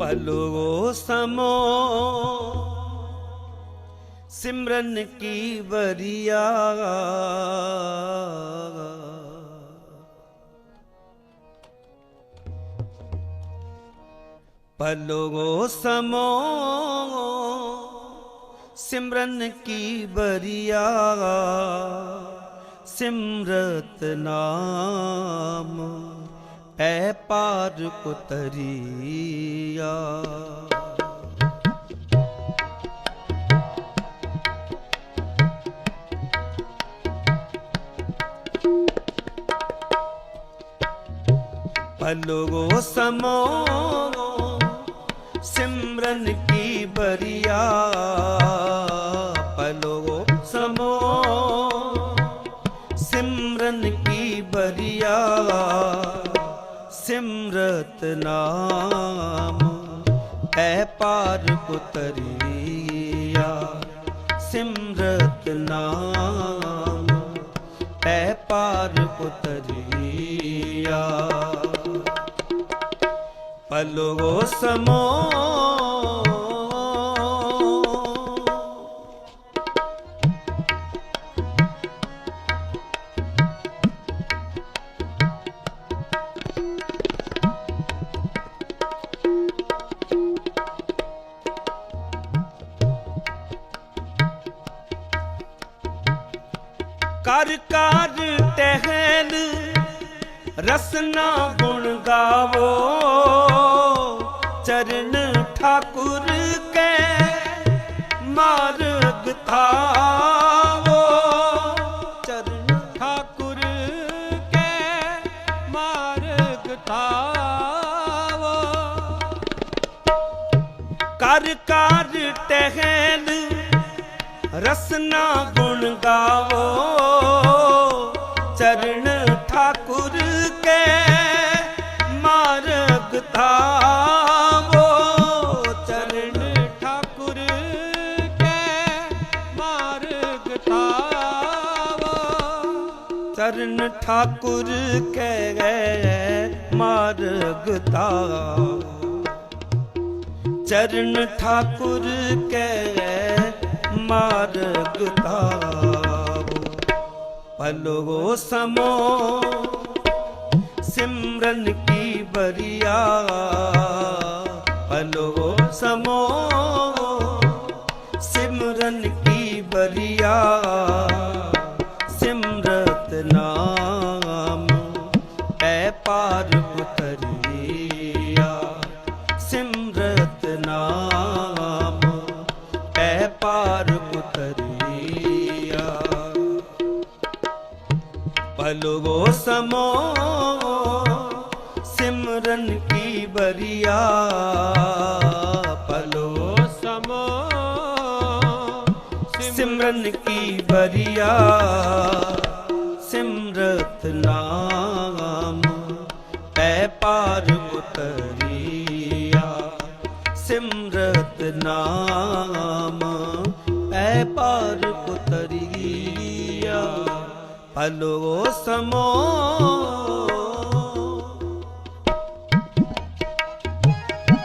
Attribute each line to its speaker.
Speaker 1: ਭਲੋ ਸਮੋ ਸਿਮਰਨ ਕੀ ਵਰਿਆ ਭਲੋ ਸਮੋ ਸਿਮਰਨ ਕੀ ਬਰੀਆ ਸਿਮਰਤ ਨਾਮ ਐ ਪਾਰ ਕੁਤਰੀਆ। ਭਲੋ ਸਮੋ ਸਿਮਰਨ ਕੀ ਬਰੀਆ। ਸਿਮਰਤ ਨਾਮ ਐ ਪਾਰ ਕੁਤਰੀਆ ਸਿਮਰਤ ਨਾਮ ਐ ਪਾਰ ਕੁਤਰੀਆ ਪਲੋ ਸਮੋ ਕਰ ਕਰ ਟਹਿਲ, ਰਸਨਾ ਗੁਣ ਗਾਵੋ। ਚਰਨ ਠਾਕੁਰ ਕੈ ਮਾਰਗ ਥਾਵੋ। ਚਰਨ
Speaker 2: ਠਾਕੁਰ ਕੈ ਮਾਰਗ ਤਾਵੋ
Speaker 1: ਕਰ ਕਰ ਟਹਿਲ, ਰਸਨਾ ਗੁਣ ਗਾਵੋ। ਚਰਨ
Speaker 2: ਠਾਕੁਰ ਕੈ ਮਾਰਗ ਤਾਵੋ
Speaker 1: ਚਰਨ ਠਾਕੁਰ ਕੈ ਮਾਰਗ ਤਾਵੋ ਚਰਨ ਠਾਕੁਰ ਕੈ ਮਾਰਗ ਤਾਵੋ ਭਲੋ ਸਮੋ ਸਿਮਰਨ ਕੀ ਬਰੀਆ ਭਲੋ ਸਮੋ ਸਿਮਰਨ ਕੀ ਬਰੀਆ ਸਿਮਰਤ ਨਾਮ ਐ ਪਾਰ ਉਤਰੀਆ ਸਿਮਰਤ ਨਾਮ ਐ ਪਾਰ ਉਤਰੀਆ ਭਲੋ ਸਮੋ ਸਿਮਰਨ ਕੀ ਬਰੀਆ ਭਲੋ
Speaker 2: ਸਮੋ
Speaker 1: ਸਿਮਰਨ ਕੀ ਬਰੀਆ ਸਿਮਰਤ ਨਾਮ ਐ ਪਾਰ ਉਤਰੀਆ ਸਿਮਰਤ ਨਾਮ ਐ ਪਾਰ ਉਤਰੀਆ ਭਲੋ ਸਮੋ